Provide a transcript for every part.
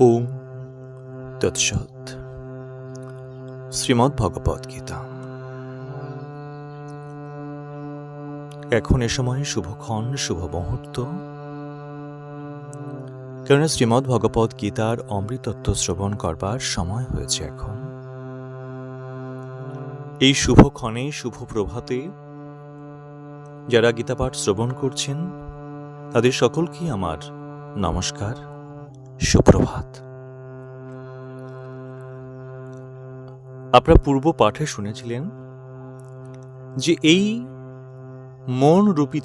ওম তৎসৎ। শ্রীমদ্ ভগবদ গীতা এখন এ সময় শুভক্ষণ, শুভ মুহূর্ত। কেননা শ্রীমদ্ ভগবদ গীতার অমৃতত্ব শ্রবণ করবার সময় হয়েছে এখন। এই শুভক্ষণে, শুভ প্রভাতে যারা গীতাপাঠ শ্রবণ করছেন, তাদের সকলকেই আমার নমস্কার। সুপ্রভাত। আপনারা পূর্ব পাঠে শুনেছিলেন যে এই মন রূপী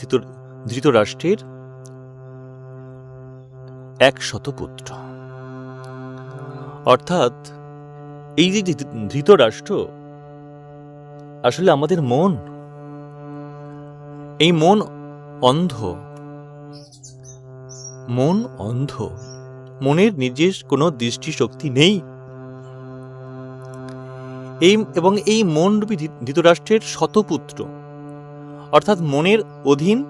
ধৃতরাষ্ট্রের এক শতপুত্র অর্থাৎ এই যে ধৃতরাষ্ট্র, আসলে আমাদের মন, এই মন অন্ধ মন অন্ধ। মনের নিজের কোনো দৃষ্টিশক্তি নেই। এই এবং এই ধৃ- ধৃতরাষ্ট্রের শতপুত্র। অর্থাৎ মনের অধীন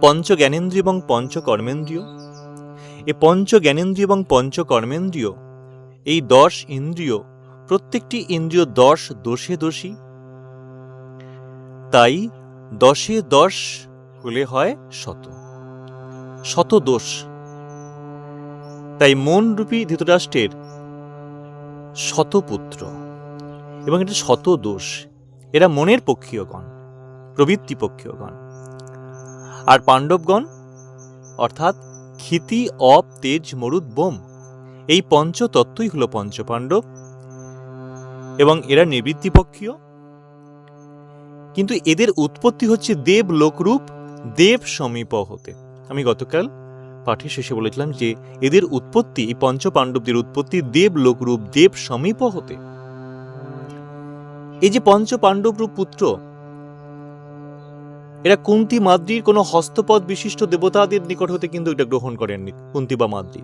পঞ্চ জ্ঞানেন্দ্রিয় এবং পঞ্চ কর্মেন্দ্রিয় এই পঞ্চ জ্ঞানেন্দ্রিয় এবং পঞ্চ কর্মেন্দ্রিয় এই দশ ইন্দ্রিয়, প্রত্যেকটি ইন্দ্রিয় দশ দোষে দোষী। তাই দশে দশ হলে হয় শত। শত দোষ। তাই মন রূপী ধৃতরাষ্ট্রের শতপুত্র এবং এটা শত দোষ এরা মনের পক্ষীয়গণ, প্রবৃত্তি পক্ষীয়গণ। আর পাণ্ডবগণ, অর্থাৎ ক্ষিতি, অপ, তেজ, মরুদ, বোম, এই পঞ্চতত্ত্বই হল পঞ্চপাণ্ডব এবং এরা নিবৃত্তি পক্ষীয়। কিন্তু এদের উৎপত্তি হচ্ছে দেব লোকরূপ দেব সমীপ হতে আমি গতকাল পাঠে শেষে বলেছিলাম যে, এদের উৎপত্তি পঞ্চ পাণ্ডবদের উৎপত্তি দেব লোকরূপ, দেব সমীপ হতে। এই যে পঞ্চ পাণ্ডব রূপ পুত্র, এরা কুন্তি মাদ্রির কোনো হস্তপদ বিশিষ্ট দেবতাদের নিকট হতে কিন্তু এটা গ্রহণ করেননি, কুন্তি বা মাদ্রি।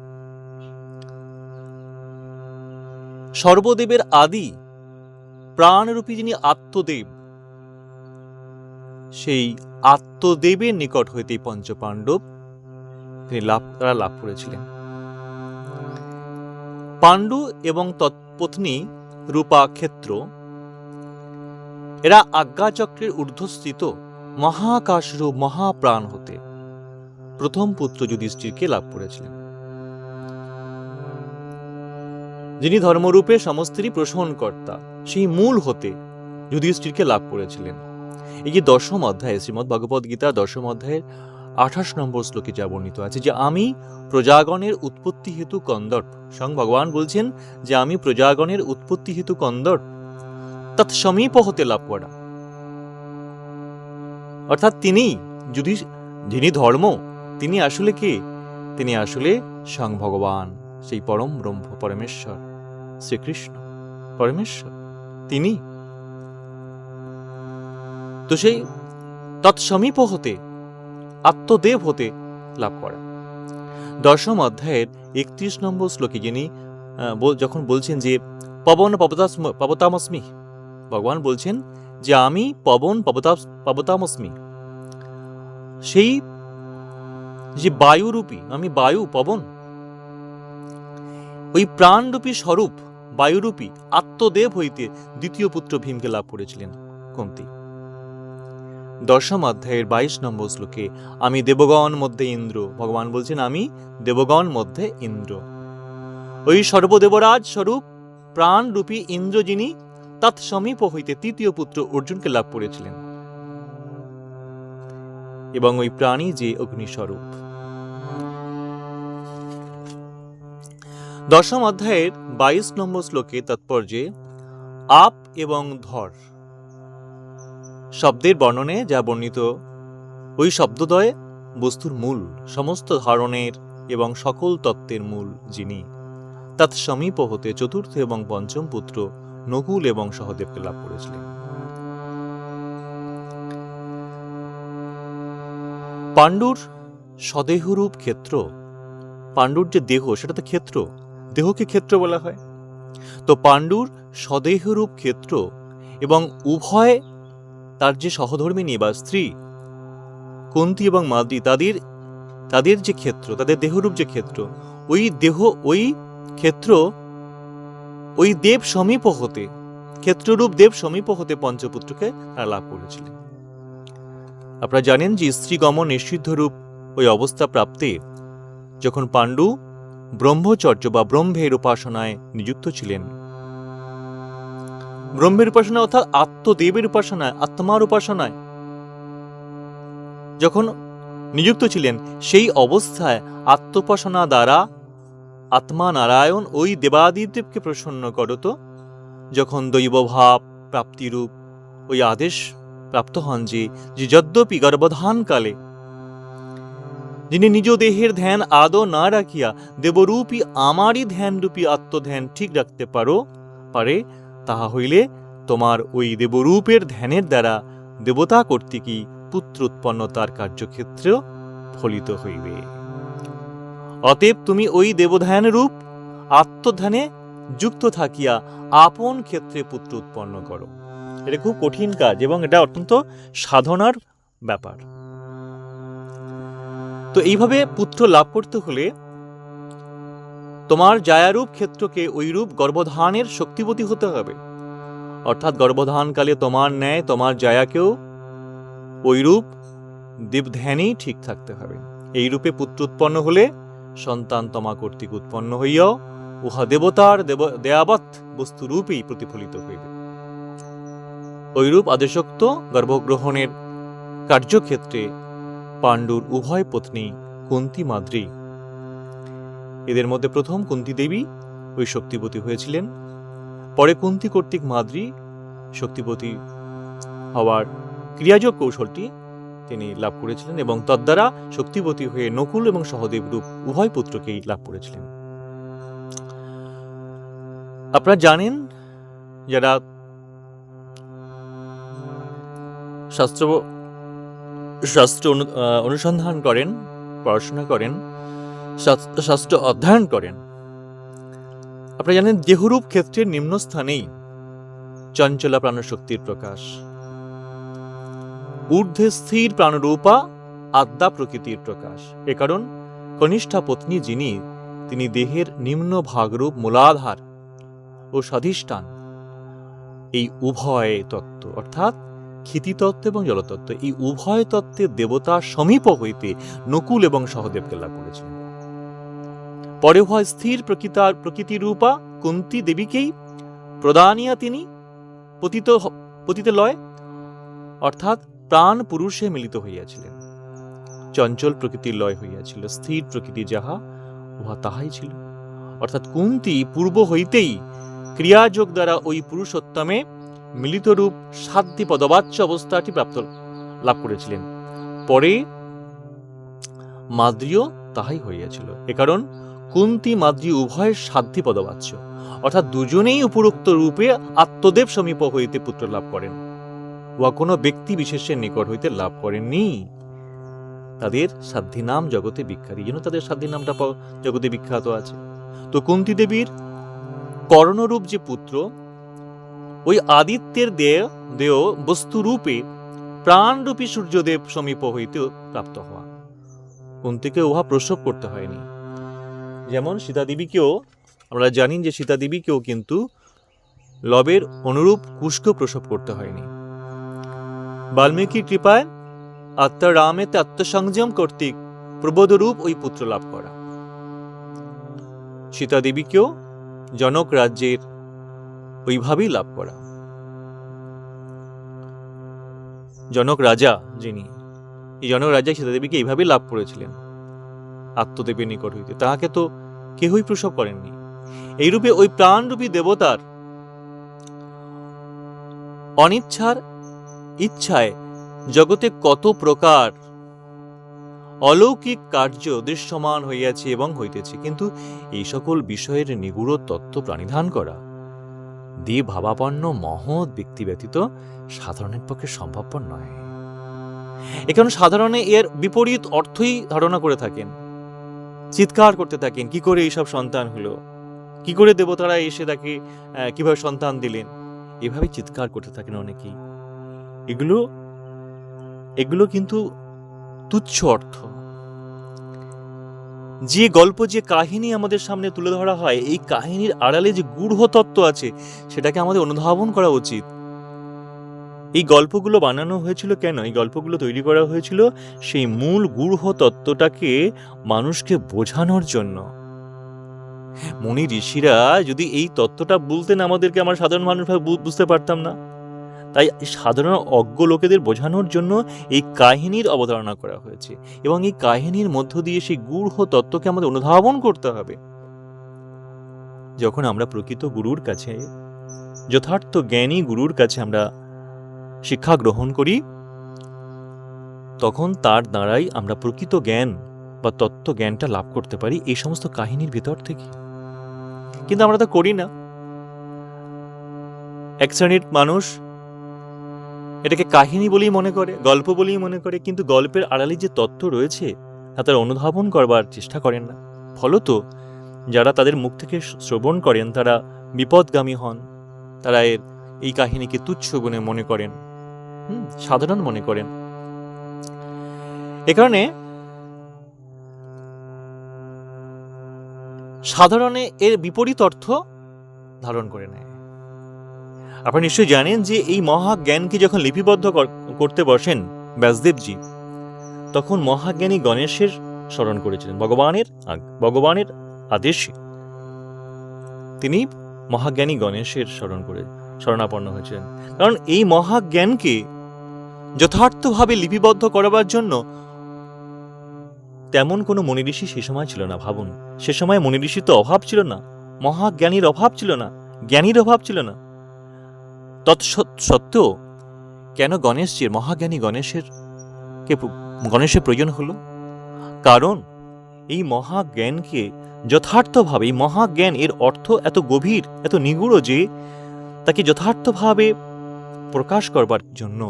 সর্বদেবের আদি, প্রাণরূপী যিনি আত্মদেব, সেই আত্মদেবের নিকট হইতেই পঞ্চপাণ্ডব তিনি লাভ, তারা লাভ করেছিলেন। পাণ্ডু এবং তৎপত্নী রূপা ক্ষেত্র এরা আজ্ঞাচক্রের ঊর্ধ্বস্থিত মহাকাশরূপ মহাপ্রাণ হতে প্রথম পুত্র যুধিষ্ঠিরকে লাভ করেছিলেন। যিনি ধর্মরূপে সমস্তেরই প্রসহনকর্তা সেই মূল হতে যুধিষ্ঠিরকে লাভ করেছিলেন। এই যে দশম অধ্যায় শ্রীমদ ভগবদ গীতা দশম অধ্যায়ের আঠাশ নম্বর শ্লোকে যা বর্ণিত আছে যে আমি প্রজাগণের উৎপত্তি হেতু কন্দর্প। স্বয়ং ভগবান বলছেন যে আমি প্রজাগণের উৎপত্তি হেতু কন্দর্প। তৎ সমীপ হতে লাভ করা। অর্থাৎ তিনি যদি যিনি ধর্ম, তিনি আসলে কে? তিনি আসলে স্বয়ং ভগবান, সেই পরম ব্রহ্ম পরমেশ্বর, শ্রীকৃষ্ণ পরমেশ্বর। তিনি। তো সেই তৎসমীপ হতে আত্মদেব হতে লাভ করা। দশম অধ্যায়ের একত্রিশ নম্বর শ্লোকে যিনি যখন বলছেন যে, পবন পবতামস্মি ভগবান বলছেন যে, আমি পবন পবতা- পবতামস্মি। সেই যে বায়ুরূপী, আমি বায়ু পবন। ওই প্রাণরূপী স্বরূপ, বায়ুরূপী আত্মদেব হইতে দ্বিতীয় পুত্র ভীমকে লাভ করেছিলেন কুন্তি দশম অধ্যায়ের বাইশ নম্বর শ্লোকে, আমি দেবগণ মধ্যে ইন্দ্র। ভগবান বলছেন, আমি দেবগণ মধ্যে ইন্দ্র। ওই সর্বদেবরাজ স্বরূপ, প্রাণরূপী ইন্দ্র যিনি, তৎসমীপ হইতে তৃতীয় পুত্র অর্জুনকে লাভ করেছিলেন। এবং ওই প্রাণী যে অগ্নিস্বরূপ। দশম অধ্যায়ের বাইশ নম্বর শ্লোকে তাৎপর্যে আপ এবং ধর। শব্দের বর্ণনে যা বর্ণিত, ওই শব্দদয় বস্তুর মূল, সমস্ত ধরনের এবং সকল তত্ত্বের মূল যিনি তৎ সমীপ হতে চতুর্থ এবং পঞ্চম পুত্র নকুল এবং সহদেবকে লাভ করেছিলেন। পাণ্ডুর স্বদেহরূপ ক্ষেত্র, পাণ্ডুর যে দেহ সেটা তো ক্ষেত্র, দেহকে ক্ষেত্র বলা হয়। তো পাণ্ডুর স্বদেহরূপ ক্ষেত্র এবং উভয় তার যে সহধর্মিনী বা স্ত্রী, কুন্তি এবং মাদ্রি তাদের তাদের যে ক্ষেত্র, তাদের দেহরূপ যে ক্ষেত্র, ওই দেহ, ওই ক্ষেত্র, ওই দেব সমীপ হতে, ক্ষেত্ররূপ দেব সমীপ হতে পঞ্চপুত্রকে তারা লাভ করেছিলেন আপনারা জানেন যে স্ত্রীগমন নিষিদ্ধ রূপ ওই অবস্থা প্রাপ্তে যখন পাণ্ডু ব্রহ্মচর্য বা ব্রহ্মের উপাসনায় নিযুক্ত ছিলেন ব্রহ্মের উপাসনা অর্থাৎ আত্মদেবের উপাসনায়, আত্মার উপাসনায়। যখন নিযুক্ত ছিলেন, সেই অবস্থায় আত্মোপাসনা দ্বারা আত্মা নারায়ণ ওই দেবাদিদেবকে প্রসন্ন করত। যখন দৈবভাব, প্রাপ্তিরূপ ওই আদেশ প্রাপ্ত হন যে যে যদ্যপি গর্ভধানকালে যিনি নিজ দেহের ধ্যান আদৌ না রাখিয়া দেবরূপী, আমারই ধ্যানরূপী আত্মধ্যান ঠিক রাখতে পারো, পারে তাহা হইলে তোমার ওই দেবরূপের ধ্যানের দ্বারা দেবতা কর্তৃকই পুত্র উৎপন্নতার কার্যক্ষেত্রেও ফলিত হইবে। অতএব তুমি ওই দেবধ্যান রূপ আত্মধ্যানে যুক্ত থাকিয়া আপন ক্ষেত্রে পুত্র উৎপন্ন করো। এটা খুব কঠিন কাজ এবং এটা অত্যন্ত সাধনার ব্যাপার। তো এইভাবে পুত্র লাভ করতে হলে তোমার জায়ারূপ ক্ষেত্রকে ওইরূপ গর্ভধানের শক্তিবতী হতে হবে। অর্থাৎ গর্ভধানকালে তোমার ন্যায়, তোমার জায়াকেও ওইরূপ দেবধ্যানেই ঠিক থাকতে হবে। এই রূপে পুত্র উৎপন্ন হলে সন্তান তমা কর্তৃক উৎপন্ন হইয়াও উহা দেবতার দেব, দেয়াবৎ বস্তুরূপেই প্রতিফলিত হইবে। ঐরূপ আদেশোক্ত গর্ভগ্রহণের কার্যক্ষেত্রে পাণ্ডুর উভয় পত্নী কুন্তি মাদ্রি এদের মধ্যে প্রথম কুন্তি দেবী ওই শক্তিবতী হয়েছিলেন। পরে কুন্তি কর্তৃক মাদ্রি শক্তিবতী হওয়ার ক্রিয়াযোগ কৌশলটি তিনি লাভ করেছিলেন এবং তদ্বারা শক্তিবতী হয়ে নকুল এবং সহদেব রূপ উভয় পুত্রকেই লাভ করেছিলেন। আপনারা জানেন যারা শাস্ত্র শাস্ত্র অনুসন্ধান করেন, পড়াশোনা করেন শাস্ত্র অধ্যয়ন করেন। আপনারা জানেন দেহরূপ ক্ষেত্রের নিম্নস্থানেই চঞ্চলা প্রাণশক্তির প্রকাশ। ঊর্ধ্বে স্থির প্রাণরূপা আদ্যা প্রকৃতির প্রকাশ। এ কারণ কনিষ্ঠা পত্নী যিনি, তিনি দেহের নিম্ন ভাগরূপ মূলাধার ও স্বাধিষ্ঠান। এই উভয় তত্ত্ব, অর্থাৎ ক্ষিতিতত্ত্ব এবং জলতত্ত্ব, এই উভয় তত্ত্বের দেবতা সমীপ হইতে নকুল এবং সহদেবকে লাভ করেছেন পরে হয় স্থির প্রকৃতার প্রকৃতিরূপা কুন্তি দেবীকেই প্রদানিয়া তিনি পতিত পতিত লয়। অর্থাৎ প্রাণ পুরুষে মিলিত হইয়াছিলেন। চঞ্চল প্রকৃতির লয় হইয়াছিল, স্থির প্রকৃতি যাহা, উহা তাহাই ছিল। অর্থাৎ কুন্তি পূর্ব হইতেই ক্রিয়াযোগ দ্বারা ওই পুরুষোত্তমে মিলিত রূপ সাধ্যি পদবাচ্য অবস্থাটি প্রাপ্ত লাভ করেছিলেন। পরে মাদ্রিও তাহাই হইয়াছিল। এ কারণ কুন্তি মাদ্রি উভয়ের সাধ্যি পদবাচ্য। অর্থাৎ দুজনেই উপরোক্ত রূপে আত্মদেব সমীপ হইতে পুত্র লাভ করেন উহা কোনো ব্যক্তি বিশেষের নিকট হইতে লাভ করেননি। তাদের সাধ্যি নাম জগতে বিখ্যাত। এই জন্য তাদের সাধ্যি নামটা জগতে বিখ্যাত আছে। তো কুন্তি দেবীর কর্ণরূপ যে পুত্র, ওই আদিত্যের দেহ দেহ বস্তুরূপে প্রাণরূপী সূর্যদেব সমীপ হইতে প্রাপ্ত হওয়া। কুন্তিকে উহা প্রসব করতে হয়নি। যেমন সীতাদেবীকেও, আমরা জানি যে সীতাদেবীকেও কিন্তু লবের অনুরূপ কুষ্ক প্রসব করতে হয়নি। বাল্মীকির কৃপায় আত্মারামেতে আত্মসংযম কর্তৃক প্রবোধরূপ ওই পুত্র লাভ করা। সীতাদেবীকেও জনক রাজ্যের ওইভাবেই লাভ করা। জনক রাজা যিনি, এই জনক রাজা সীতাদেবীকে এইভাবেই লাভ করেছিলেন। আত্মদেবের নিকট হইতে। তাহাকে তো কেহই প্রসব করেননি। এইরূপে ওই প্রাণরূপী দেবতার অনিচ্ছার ইচ্ছায় জগতে কত প্রকার অলৌকিক কার্য দৃশ্যমান হইয়াছে এবং হইতেছে। কিন্তু এই সকল বিষয়ের নিগুড় তত্ত্ব প্রাণিধান করা দিয়ে ভাবাপন্ন মহৎ ব্যক্তি ব্যতীত সাধারণের পক্ষে সম্ভবপর নয়। এখানে সাধারণে এর বিপরীত অর্থই ধারণা করে থাকেন। চিৎকার করতে থাকেন, কি করে এইসব সন্তান হলো? কি করে দেবতারা এসে তাকে কীভাবে সন্তান দিলেন? এভাবে চিৎকার করতে থাকেন অনেকেই। এগুলো এগুলো কিন্তু তুচ্ছ অর্থ। যে গল্প, যে কাহিনী আমাদের সামনে তুলে ধরা হয়, এই কাহিনীর আড়ালে যে গূঢ় তত্ত্ব আছে, সেটাকে আমাদের অনুধাবন করা উচিত। এই গল্পগুলো বানানো হয়েছিল কেন? এই গল্পগুলো তৈরি করা হয়েছিল সেই মূল গূঢ় তত্ত্বটাকে মানুষকে বোঝানোর জন্য। মনি ঋষিরা যদি এই তত্ত্বটা বলতেন আমাদেরকে, আমার সাধারণ মানুষভাবে বুঝতে পারতাম না। তাই সাধারণ অজ্ঞ লোকেদের বোঝানোর জন্য এই কাহিনীর অবতারণা করা হয়েছে এবং এই কাহিনীর মধ্য দিয়ে সেই গূঢ় তত্ত্বকে আমাদের অনুধাবন করতে হবে। যখন আমরা প্রকৃত গুরুর কাছে, যথার্থ জ্ঞানী গুরুর কাছে আমরা শিক্ষা গ্রহণ করি, তখন তার দ্বারাই আমরা প্রকৃত জ্ঞান বা তত্ত্ব জ্ঞানটা লাভ করতে পারি এই সমস্ত কাহিনীর ভিতর থেকে। কিন্তু আমরা তা করি না। এক শ্রেণির মানুষ এটাকে কাহিনী বলেই মনে করে, গল্প বলেই মনে করে, কিন্তু গল্পের আড়ালে যে তত্ত্ব রয়েছে, তা তারা অনুধাবন করবার চেষ্টা করেন না। ফলত যারা তাদের মুখ থেকে শ্রবণ করেন, তারা বিপদগামী হন, তারা এর এই কাহিনীকে তুচ্ছ গুণে মনে করেন। সাধারণ মনে করেন। এ কারণে সাধারণে এর বিপরীত অর্থ ধারণ করে নেয়। আপনারা নিশ্চয়ই জানেন যে এই মহাজ্ঞানকে যখন লিপিবদ্ধ করতে বসেন ব্যাসদেবজি, তখন মহাজ্ঞানী গণেশের স্মরণ করেছিলেন, ভগবানের ভগবানের আদেশে। তিনি মহাজ্ঞানী গণেশের স্মরণ করে শরণাপন্ন হয়েছিলেন। কারণ এই মহাজ্ঞানকে যথার্থভাবে লিপিবদ্ধ করাবার জন্য তেমন কোনো মনিঋষি সে সময় ছিল না, ভাবুন। সে সময় মনিঋষির তো অভাব ছিল না, মহাজ্ঞানীর অভাব ছিল না, জ্ঞানীর অভাব ছিল না। তৎসত্ত্বেও কেন গণেশজির, মহাজ্ঞানী গণেশের কে গণেশের প্রয়োজন হলো? কারণ এই মহাজ্ঞানকে যথার্থভাবে, এই মহাজ্ঞান এর অর্থ এত গভীর, এত নিগুড় যে তাকে যথার্থভাবে প্রকাশ করবার জন্য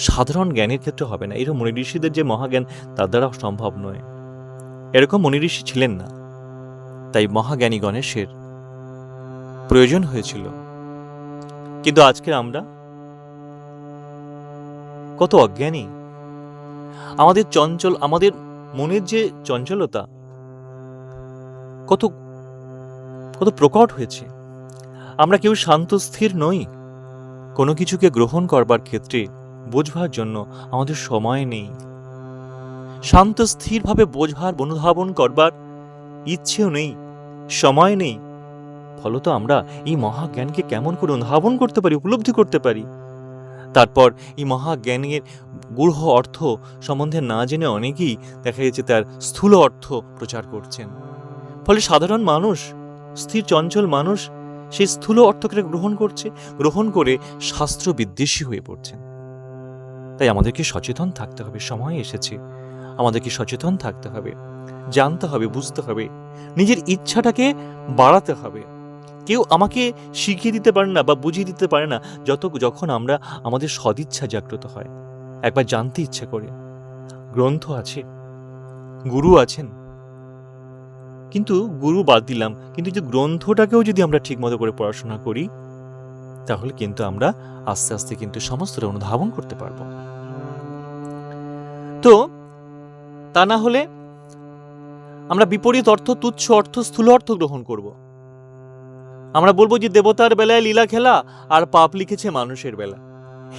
সাধারণ জ্ঞানের ক্ষেত্রে হবে না। এরকম মনি ঋষিদের যে মহাজ্ঞান, তার দ্বারা সম্ভব নয়। এরকম মনি ঋষি ছিলেন না। তাই মহাজ্ঞানী গণেশের প্রয়োজন হয়েছিল। কিন্তু আজকে আমরা কত অজ্ঞানী। আমাদের চঞ্চল, আমাদের মনের যে চঞ্চলতা, কত কত প্রকট হয়েছে। আমরা কেউ শান্ত, স্থির নই। কোনো কিছুকে গ্রহণ করবার ক্ষেত্রে বোঝবার জন্য আমাদের সময় নেই। শান্ত স্থিরভাবে বোঝবার অনুধাবন করবার ইচ্ছেও নেই, সময় নেই। ফলত আমরা এই মহাজ্ঞানকে কেমন করে অনুধাবন করতে পারি, উপলব্ধি করতে পারি? তারপর এই মহাজ্ঞানের গূঢ় অর্থ সম্বন্ধে না জেনে অনেকেই দেখা গেছে তার স্থূল অর্থ প্রচার করছেন। ফলে সাধারণ মানুষ, স্থির চঞ্চল মানুষ সেই স্থূল অর্থকে গ্রহণ করছে, গ্রহণ করে শাস্ত্র বিদ্বেষী হয়ে পড়ছেন। তাই আমাদেরকে সচেতন থাকতে হবে। সময় এসেছে। আমাদেরকে সচেতন থাকতে হবে। জানতে হবে, বুঝতে হবে। নিজের ইচ্ছাটাকে বাড়াতে হবে। কেউ আমাকে শিখিয়ে দিতে পারে না বা বুঝিয়ে দিতে পারে না যত যখন আমরা আমাদের সদিচ্ছা জাগ্রত হয়। একবার জানতে ইচ্ছে করে। গ্রন্থ আছে। গুরু আছেন। কিন্তু গুরু বাদ দিলাম। কিন্তু যে গ্রন্থটাকেও যদি আমরা ঠিকমতো করে পড়াশোনা করি, তাহলে কিন্তু আমরা আস্তে আস্তে কিন্তু সমস্তটা অনুধাবন করতে পারব। তা না হলে আমরা বিপরীত অর্থ, তুচ্ছ অর্থ, স্থূল অর্থ গ্রহণ করব। আমরা বলব যে দেবতার বেলায় লীলা খেলা আর পাপ লিখেছে মানুষের বেলা।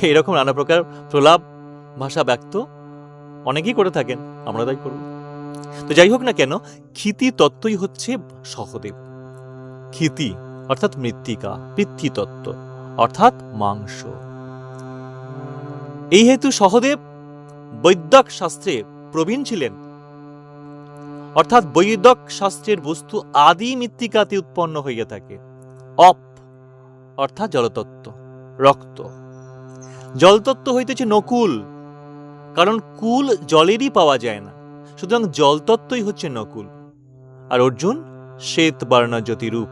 এরকম নানা প্রকার প্রলাপ, ভাষা ব্যক্ত অনেকেই করে থাকেন, আমরা তাই করব। তো যাই হোক না কেন, ক্ষিতি তত্ত্বই হচ্ছে সহদেব। ক্ষিতি অর্থাৎ মৃত্তিকা পৃথ্বীতত্ত্ব অর্থাৎ মাংস। এই হেতু সহদেব বৈদ্যক শাস্ত্রে প্রবীণ ছিলেন। অর্থাৎ বৈদক শাস্ত্রের বস্তু আদি মৃত্তিকাতে উৎপন্ন হইয়া থাকে। অপ, অর্থাৎ জলতত্ত্ব, রক্ত। জলতত্ত্ব হইতেছে নকুল, কারণ কুল জলেরই পাওয়া যায় না, সুতরাং জলতত্ত্বই হচ্ছে নকুল। আর অর্জুন, শ্বেত বর্ণ জ্যোতিরূপ,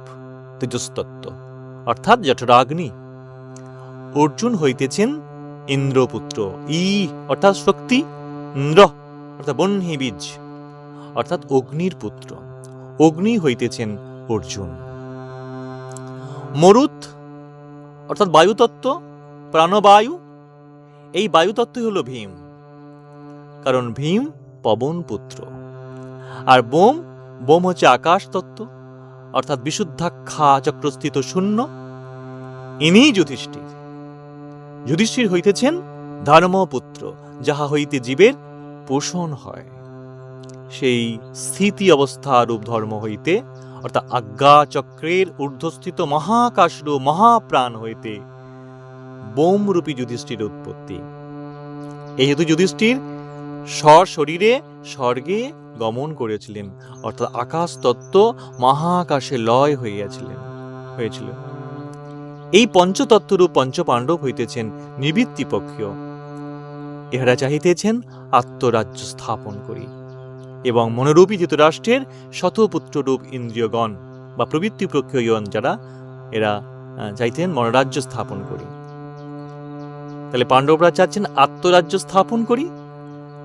তেজস্তত্ত্ব, অর্থাৎ জঠরাগ্নি। অর্জুন হইতেছেন ইন্দ্রপুত্র, ই, অর্থাৎ শক্তি, ইন্দ্র। অর্থাৎ বহ্নি বীজ, অর্থাৎ অগ্নির পুত্র, অগ্নি হইতেছেন অর্জুন। মরুত অর্থাৎ বায়ুতত্ত্ব, প্রাণবায়ু, এই বায়ুতত্ত্বই হল ভীম, কারণ ভীম পবন পুত্র। আর বোম বোম হচ্ছে আকাশ তত্ত্ব অর্থাৎ বিশুদ্ধাক্ষা চক্রস্থিত শূন্য। ইনি যুধিষ্ঠির যুধিষ্ঠির হইতেছেন ধর্মপুত্র, যাহা হইতে জীবের পোষণ হয়। সেই স্থিতি অবস্থা রূপ ধর্ম হইতে, অর্থাৎ আজ্ঞা চক্রের ঊর্ধ্বস্থিত মহাকাশরূপ মহাপ্রাণ হইতে বোমরূপী যুধিষ্ঠির উৎপত্তি। এই হেতু যুধিষ্ঠির স্বশরীরে স্বর্গে গমন করেছিলেন, অর্থাৎ আকাশ তত্ত্ব মহাকাশে লয় হইয়াছিলেন, হয়েছিল। এই পঞ্চতত্ত্বরূপ পঞ্চপাণ্ডব হইতেছেন নিবৃত্তি পক্ষীয় ইহারা চাহিতেছেন আত্মরাজ্য স্থাপন করি এবং মনোরূপী ধৃতরাষ্ট্রের শতপুত্ররূপ ইন্দ্রিয়গণ বা প্রবৃত্তি প্রক্ষীয়গণ যারা, এরা চাইতেন মনোরাজ্য স্থাপন করি। তাহলে পাণ্ডবরা চাচ্ছেন আত্মরাজ্য স্থাপন করি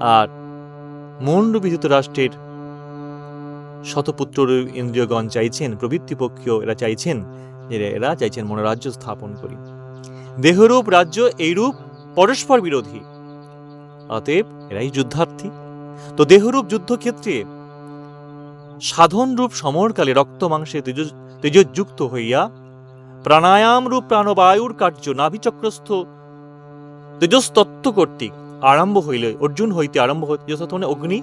আর মনরূপী ধৃতরাষ্ট্রের শতপুত্র ইন্দ্রিয়গণ চাইছেন প্রবৃত্তিপক্ষীয় এরা চাইছেন এরা চাইছেন মনোরাজ্য স্থাপন করি। দেহরূপ রাজ্য এইরূপ পরস্পর বিরোধী। অতএব এরাই যুদ্ধার্থী। তো দেহরূপ যুদ্ধক্ষেত্রে সাধন রূপ সমরকালে রক্ত মাংসে তেজযুক্ত হইয়া প্রাণায়াম রূপ প্রাণবায়ুর কার্য নাভিচক্রস্থ তেজস্তত্ত্ব কর্তৃক আরম্ভ হইলে, অর্জুন হইতে আরম্ভ হইতে মানে অগ্নি,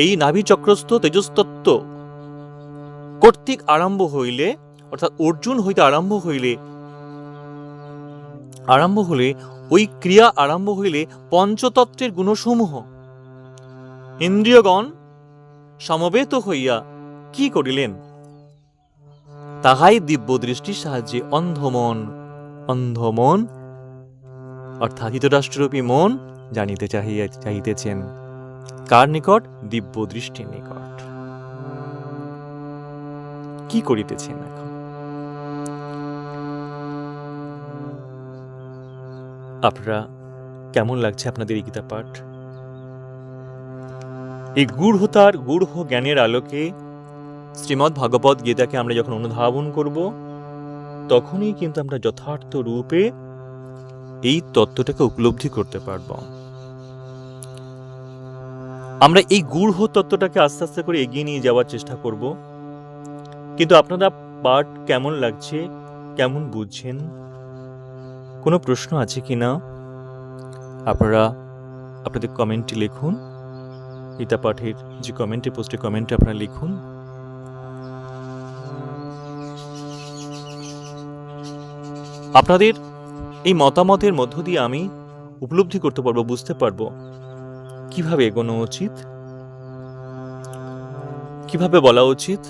এই নাভিচক্রস্থ তেজস্তত্ত্ব কর্তৃক আরম্ভ হইলে, অর্থাৎ অর্জুন হইতে আরম্ভ হইলে, আরম্ভ হলে ওই ক্রিয়া আরম্ভ হইলে পঞ্চতত্ত্বের গুণসমূহ। ইন্দ্রিয়গণ সমবেত হইয়া কি করিলেন? তাহাই দিব্য দৃষ্টির সাহায্যে অন্ধমন অন্ধমন, অর্থাৎ হিতরাষ্ট্ররূপী মন জানিতে চাহিয়া, চাহিতেছেন। কার নিকট? দিব্য দৃষ্টির নিকট। কি করিতেছেন এখন? আপনারা কেমন লাগছে আপনাদের এই গীতা পাঠ? এই গূঢ়তার গূঢ় জ্ঞানের আলোকে শ্রীমদ্ ভাগবত গীতাকে আমরা যখন অনুধাবন করব, তখনই কিন্তু আমরা যথার্থ রূপে এই তত্ত্বটাকে উপলব্ধি করতে পারব। আমরা এই গূঢ় তত্ত্বটাকে আস্তে আস্তে করে এগিয়ে নিয়ে যাওয়ার চেষ্টা করব। কিন্তু আপনারা পাঠ কেমন লাগছে, কেমন বুঝছেন কোনো প্রশ্ন আছে কি না? আপনারা আপনাদের কমেন্টটি লিখুন। গীতা পাঠের যে কমেন্টে পোস্টে কমেন্টে আপনারা লিখুন। আপনাদের এই মতামতের মধ্য দিয়ে আমি উপলব্ধি করতে পারব, বুঝতে পারব কীভাবে এগোনো উচিত? কীভাবে বলা উচিত?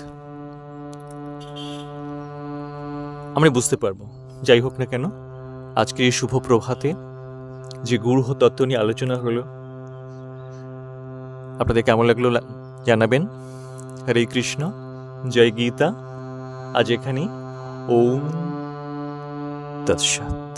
আমি বুঝতে পারব। যাই হোক না কেন। আজকের এই শুভ প্রভাতে যে গূঢ় তত্ত্ব নিয়ে আলোচনা হলো, আপনাদের কেমন লাগল জানাবেন। হরে কৃষ্ণ, জয় গীতা, আজ এখানেই, ওম তৎসৎ।